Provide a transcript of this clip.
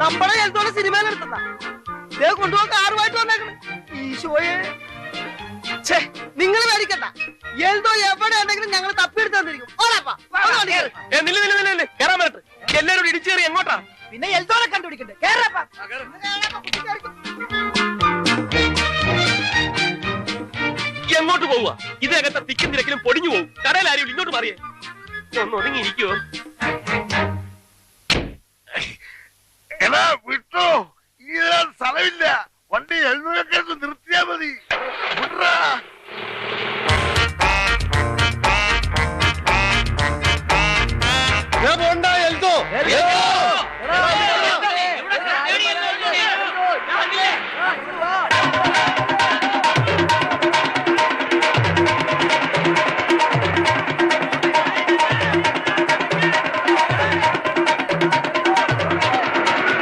നമ്മളെ എന്തോടെ സിനിമയിൽ എടുത്തതാ ഇതേ കൊണ്ടുപോകാൻ കാറുമായിട്ട് വന്നേക്കണ്. ഈശോയെ. ഛേ നിങ്ങൾ എവിടെ ഉണ്ടെങ്കിലും ഞങ്ങൾ തപ്പിയെടുത്ത് തന്നിരിക്കും. കേറാൻ ഇടിച്ചേറി എങ്ങോട്ടാ? പിന്നെ എൽദോനെ കണ്ടുപിടിക്കണ്ടേ. കേറപ്പാ. എങ്ങോട്ട് പോവുക? ഇതകത്തെ തിക്കും തിരക്കിലും പൊടിഞ്ഞു പോകും കടയിലാരും ഇങ്ങോട്ട് മാറിയേ. ഒന്ന് എടാ വിട്ടോ? ഈ സ്ഥലമില്ല. വണ്ടി എഴുന്നൂറൊക്കെ നിർത്തിയാ മതി.